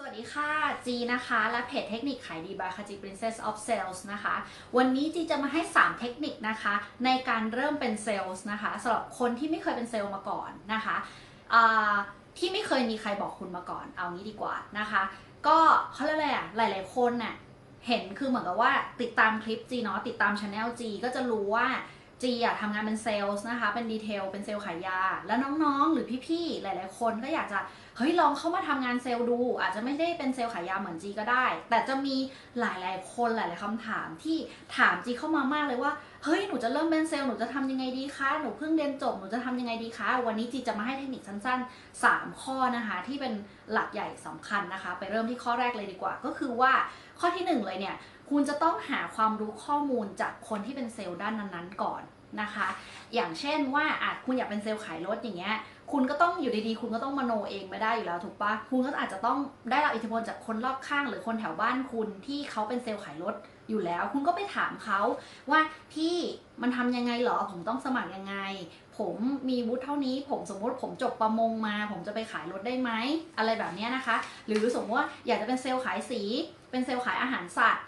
สวัสดีค่ะ จีนะคะ และเพจเทคนิคขายดีบายคาจิ Princess of Sales นะคะ วันนี้จีจะมาให้ 3 เทคนิคนะคะ ในการเริ่มเป็นเซลล์นะคะสำหรับคนที่ไม่เคยเป็นเซลล์มาก่อนนะคะที่ไม่เคยมีใครบอกคุณมาก่อน เอางี้ดีกว่านะคะ ก็เขาเรียกอะไรอะหลาย ๆ คนน่ะเห็นคือเหมือนกับว่าติดตามคลิปจีเนาะติดตามช anel จีก็จะรู้ว่า จีอะทำงานเป็นเซลล์นะคะ เป็นดีเทล เป็นเซลล์ขายยา แล้วน้องๆ หรือพี่ๆ หลายๆ คนก็อยากจะ เฮ้ย ลองเข้ามาทำงานเซลล์ดู อาจจะไม่ได้เป็นเซลล์ขายยาเหมือนจีก็ได้ แต่จะมีหลายๆ คนหลายๆคำถามที่ถามจีเข้ามามากเลยว่า เฮ้ย หนูจะเริ่มเป็นเซลล์ หนูจะทำยังไงดีคะ หนูเพิ่งเรียนจบ หนูจะทำยังไงดีคะ วันนี้จีจะมาให้เทคนิคสั้นๆ 3 ข้อนะคะ ที่เป็นหลักใหญ่สำคัญนะคะ ไปเริ่มที่ข้อแรกเลยดีกว่า ก็คือว่าข้อที่หนึ่งเลยเนี่ย คุณจะต้องหาความรู้ข้อมูลจากคนที่เป็นเซลล์ด้านนั้นๆ ก่อน นะคะ อย่างเช่นว่าอาจคุณอยากเป็นเซลล์ขายรถอย่างเงี้ย คุณก็ต้องอยู่ดีๆ คุณก็ต้องมโนเองไม่ได้อยู่แล้วถูกปะคุณก็อาจจะต้องได้รับอิทธิพลจากคนรอบข้าง หรือคนแถวบ้านคุณที่เขาเป็นเซลล์ขายรถอยู่แล้ว คุณก็ไปถามเขาว่าพี่มันทำยังไงเหรอ ผมต้องสมัครยังไง ผมมีวุฒิเท่านี้ ผมสมมติผมจบประมงมา ผมจะไปขายรถได้ไหมอะไรแบบเนี้ยนะคะ หรือสมมติว่าอยากจะเป็นเซลล์ขายสี เป็นเซลล์ขายอาหารสัตว์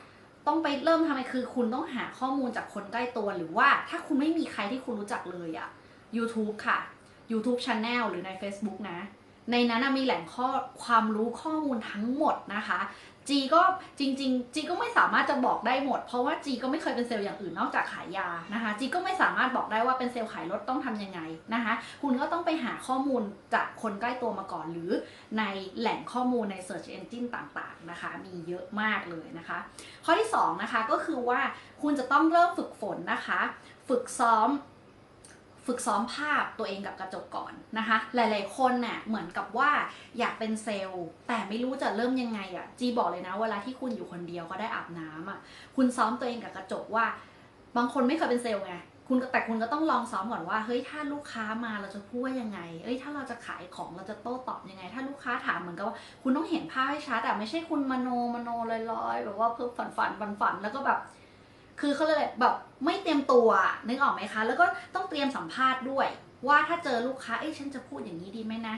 ต้องไปเริ่มทำอะไรคือคุณต้องหาข้อมูลจากคนใกล้ตัวหรือว่าถ้าคุณไม่มีใครที่คุณรู้จักเลยอะ YouTube ค่ะ YouTube Channel หรือใน Facebook นะ ในนั้นมีแหล่งข้อความรู้ข้อมูลทั้งหมดนะคะ จีก็จริง ๆ จีก็ไม่สามารถจะบอกได้หมด เพราะว่าจีก็ไม่เคยเป็นเซลล์อย่างอื่นนอกจากขายยานะคะจีก็ไม่สามารถบอกได้ว่าเป็นเซลล์ขายรถต้องทำยังไงนะคะคุณก็ต้องไปหาข้อมูลจากคนใกล้ตัวมาก่อน หรือในแหล่งข้อมูลใน Search Engine ต่างๆนะคะมีเยอะมากเลยนะคะ ข้อที่2นะคะก็คือว่าคุณจะต้องเริ่มฝึกฝนนะคะ ฝึกซ้อม ฝึกซ้อมภาพตัวเองกับกระจกก่อนนะคะ หลาย ๆ คนเนี่ยเหมือนกับว่าอยากเป็นเซลล์ แต่ไม่รู้จะเริ่มยังไงอะ่ะ จีบอกเลยนะ เวลาที่คุณอยู่คนเดียวก็ได้อาบน้ำอะ่ะ คุณซ้อมตัวเองกับกระจกว่า บางคนไม่เคยเป็นเซลล์ไงคุณแต่คุณก็ต้องลองซ้อมก่อนว่าเฮ้ยถ้าลูกค้ามาเราจะพูดว่ายังไง เอ้ยถ้าเราจะขายของเราจะโต้ตอบยังไง ถ้าลูกค้าถามเหมือนกับว่าคุณต้องเห็นภาพให้ชัดอะไม่ใช่คุณมโนมโนลอยๆแบบว่าเพิ่มฝันฝันฝันฝันแล้วก็แบบ คือเขาเลยแบบไม่เตรียมตัวนึกออกไหมคะ แล้วก็ต้องเตรียมสัมภาษณ์ด้วย ว่าถ้าเจอลูกค้าเอ้ยฉันจะพูดอย่างนี้ดีไหมนะ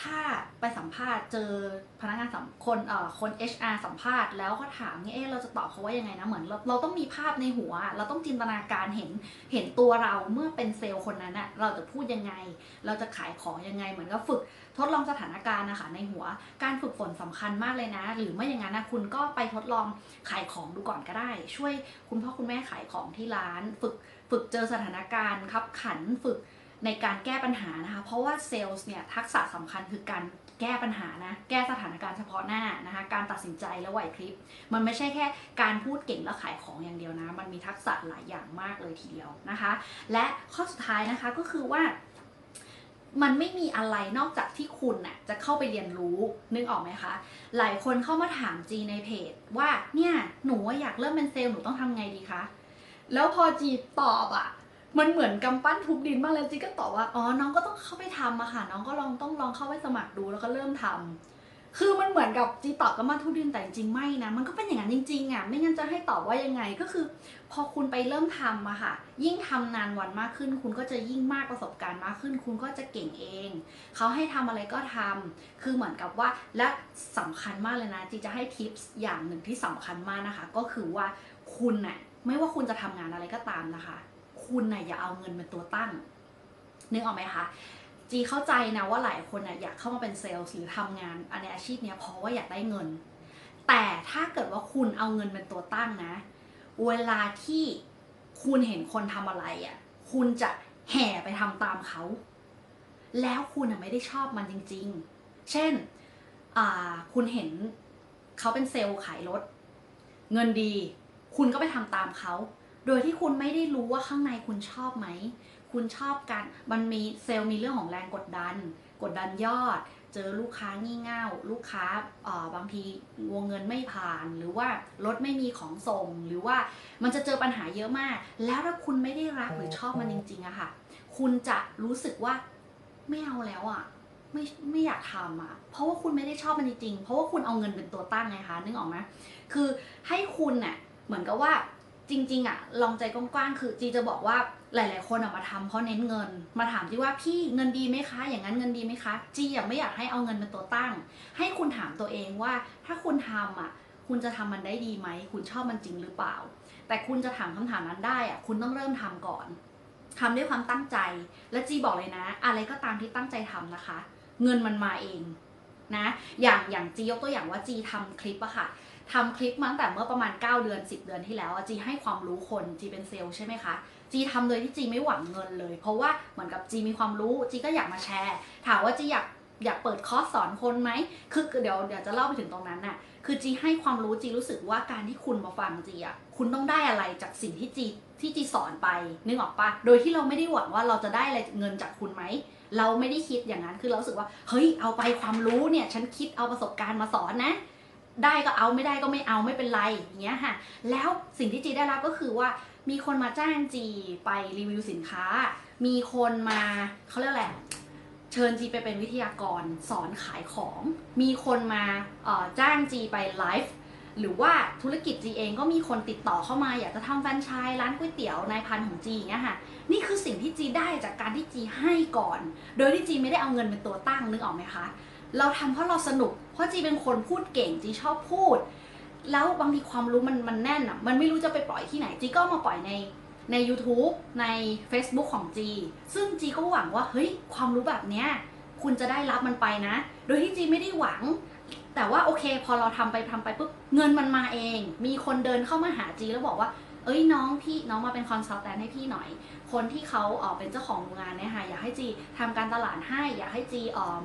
ถ้าไปสัมภาษณ์เจอพนักงานสัมคนเอ่อคน HR สัมภาษณ์แล้วก็ถามเนี่ยเอ๊ะเราจะตอบเขาว่ายังไงนะเหมือนเราเราต้องมีภาพในหัว เราต้องจินตนาการเห็นเห็นตัวเราเมื่อเป็นเซลล์คนนั้นอะเราจะพูดยังไง เราจะขายของยังไง เหมือนกับฝึกทดลองสถานการณ์นะคะในหัวการฝึกฝนสำคัญมากเลยนะ หรือไม่อย่างนั้นนะคุณก็ไปทดลองขายของดูก่อนก็ได้ ช่วยคุณพ่อคุณแม่ขายของที่ร้าน ฝึกฝึกเจอสถานการณ์คับขันฝึก ในการแก้ปัญหานะคะ เพราะว่าเซลล์เนี่ยทักษะสำคัญคือการแก้ปัญหานะ แก้สถานการณ์เฉพาะหน้านะคะ การตัดสินใจและไหวพริบ มันไม่ใช่แค่การพูดเก่งแล้วขายของอย่างเดียวนะ มันมีทักษะหลายอย่างมากเลยทีเดียวนะคะ และข้อสุดท้ายนะคะก็คือว่ามันไม่มีอะไรนอกจากที่คุณน่ะจะเข้าไปเรียนรู้นึกออกไหมคะ หลายคนเข้ามาถามจีในเพจ ว่าเนี่ยหนูอยากเริ่มเป็นเซลล์หนูต้องทำไงดีคะ แล้วพอจีตอบอะ มันเหมือนกำปั้นทุบดินมากเลยจีก็ตอบว่าอ๋อน้องก็ต้องเข้าไปทำอะค่ะ น้องก็ลองต้องลองเข้าไปสมัครดูแล้วก็เริ่มทำคือมันเหมือนกับจีตอบกำปั้นทุบดินแต่จริงไม่นะ มันก็เป็นอย่างนั้นจริงๆอะไม่งั้นจะให้ตอบว่ายังไงก็คือ พอคุณไปเริ่มทำอะค่ะ ยิ่งทำนานวันมากขึ้น คุณก็จะยิ่งมากประสบการณ์มากขึ้น คุณก็จะเก่งเอง เขาให้ทำอะไรก็ทำคือเหมือนกับว่าและสำคัญมากเลยนะจีจะให้ทิปส์อย่างหนึ่งที่สำคัญมากนะคะ ก็คือว่าคุณน่ะไม่ว่าคุณจะทำงานอะไรก็ตามนะคะ คุณน่ะอย่าเอาเงินเป็นตัวตั้งนึกออกไหมคะจีเข้าใจนะว่าหลายคนน่ะอยากเข้ามาเป็นเซลล์หรือทำงานในอาชีพเนี้ยเพราะว่าอยากได้เงิน แต่ถ้าเกิดว่าคุณเอาเงินเป็นตัวตั้งนะ เวลาที่คุณเห็นคนทำอะไรอะ่ะคุณจะแห่ไปทำตามเขา แล้วคุณไม่ได้ชอบมันจริง ๆ เช่น คุณเห็นเขาเป็นเซลล์ขายรถ เงินดี คุณก็ไปทำตามเขา โดยที่คุณไม่ได้รู้ว่าข้างในคุณชอบไหม คุณชอบกันมันมีเซลล์มีเรื่องของแรงกดดัน กดดันยอด เจอลูกค้างี่เง่า ลูกค้าเอ่อบางทีวงเงินไม่ผ่าน หรือว่ารถไม่มีของส่ง หรือว่ามันจะเจอปัญหาเยอะมาก แล้วถ้าคุณไม่ได้รักหรือชอบมันจริงๆอะค่ะ คุณจะรู้สึกว่าไม่เอาแล้วอะไม่ไม่อยากทำอะเพราะว่าคุณไม่ได้ชอบมันจริงๆ เพราะว่าคุณเอาเงินเป็นตัวตั้งไงคะ นึกออกไหมคือให้คุณเน่ะเหมือนกับว่า จริง ๆอะลองใจกว้างๆคือจีจะบอกว่าหลาย ๆ คนอะมาทำเพราะเน้นเงิน มาถามจีว่าพี่เงินดีไหมคะ อย่างนั้นเงินดีไหมคะจีอะไม่อยากให้เอาเงินเป็นตัวตั้ง ให้คุณถามตัวเองว่า ถ้าคุณทำอะคุณจะทำมันได้ดีไหม คุณชอบมันจริงหรือเปล่า แต่คุณจะถามคำถามนั้นได้อะคุณต้องเริ่มทำก่อนทำด้วยความตั้งใจ และจีบอกเลยนะ อะไรก็ตามที่ตั้งใจทำนะคะ เงินมันมาเองนะ อย่างอย่างจียกตัวอย่างว่าจีทำคลิปอะค่ะ ทำคลิปมาตั้งแต่เมื่อประมาณ 9 เดือน 10 เดือนที่แล้วจีให้ความรู้คนจีเป็นเซลล์ใช่ไหมคะจีทำโดยที่จีไม่หวังเงินเลย เพราะว่าเหมือนกับจีมีความรู้จีก็อยากมาแชร์ ถามว่าจีอยากอยากเปิดคอร์สสอนคนไหมคือเดี๋ยวเดี๋ยวจะเล่าไปถึงตรงนั้นน่ะ คือจีให้ความรู้จีรู้สึกว่าการที่คุณมาฟังจีอะคุณต้องได้อะไรจากสิ่งที่จีที่จีสอนไปนึกออกปะโดยที่เราไม่ได้หวังว่าเราจะได้อะไรเงินจากคุณไหมเราไม่ได้คิดอย่างนั้นคือเราสึกว่าเฮ้ยเอาไปความรู้เนี่ยฉันคิดเอาประสบการณ์มาสอนนะ ได้ก็เอาไม่ได้ก็ไม่เอาไม่เป็นไรอย่างเงี้ยค่ะ แล้วสิ่งที่จีได้รับก็คือว่ามีคนมาจ้างจีไปรีวิวสินค้า มีคนมาเขาเรียกอะไรเชิญจีไปเป็นวิทยากรสอนขายของ มีคนมาจ้างจีไปไลฟ์หรือว่าธุรกิจจีเองก็มีคนติดต่อเข้ามา อยากจะทำแฟรนไชส์ร้านก๋วยเตี๋ยวนายพันของจีอย่างเงี้ยค่ะนี่คือสิ่งที่จีได้จากการที่จีให้ก่อน โดยที่จีไม่ได้เอาเงินเป็นตัวตั้งนึกออกไหมคะ เราทำเพราะเราสนุก เพราะจีเป็นคนพูดเก่งจีชอบพูด แล้วบางทีความรู้มันมันแน่นอะ มันไม่รู้จะไปปล่อยที่ไหน จีก็มาปล่อยในใน YouTube ใน Facebook ของจี ซึ่งจีก็หวังว่า เฮ้ย ความรู้แบบเนี้ย คุณจะได้รับมันไปนะ โดยที่จีไม่ได้หวัง แต่ว่าโอเค พอเราทำไปทำไปปุ๊บ เงินมันมาเอง มีคนเดินเข้ามาหาจีแล้วบอกว่า เอ้ยน้องพี่น้องมาเป็นคอนซัลแทนให้พี่หน่อย คนที่เขาเออเป็นเจ้าของโรงงานเนี่ยค่ะ อยากให้จีทำการตลาดให้ อยากให้จีออ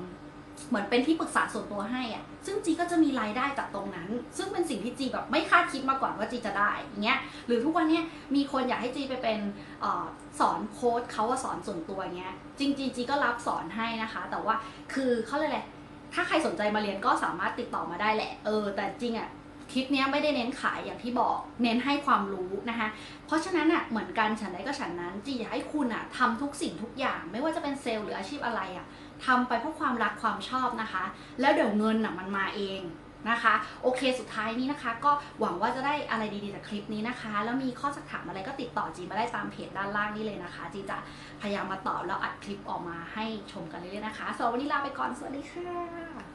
เหมือนเป็นที่ปรึกษาส่วนตัวให้อะซึ่งจีก็จะมีรายได้จากตรงนั้น ซึ่งเป็นสิ่งที่จีแบบไม่คาดคิดมาก่อนว่าจีจะได้อย่างเงี้ย หรือทุกวันเนี้ยมีคนอยากให้จีไปเป็นออสอนโค้ดเขาว่าสอนส่วนตัวเงี้ย จริงๆจีก็รับสอนให้นะคะ แต่ว่าคือเขาเลยกอะถ้าใครสนใจมาเรียนก็สามารถติดต่อมาได้แหละ เออ แต่จริงอะคลิปนี้ไม่ได้เน้นขายอย่างที่บอก เน้นให้ความรู้นะคะ เพราะฉะนั้นอะเหมือนกันฉันใดก็ฉันนั้นจีอยากให้คุณอะทำทุกสิ่งทุกอย่าง ไม่ว่าจะเป็นเซลล์หรืออาชีพอะไรอะ ทำไปเพราะความรักความชอบนะคะ แล้วเดี๋ยวเงินน่ะมันมาเองนะคะ โอเคสุดท้ายนี้นะคะ ก็หวังว่าจะได้อะไรดีๆจากคลิปนี้นะคะ แล้วมีข้อสักถามอะไรก็ติดต่อจีมาได้ตามเพจด้านล่างนี้เลยนะคะ จีจะพยายามมาตอบแล้วอัดคลิปออกมาให้ชมกันเรื่อยๆนะคะสำหรับวันนี้ลาไปก่อนสวัสดีค่ะ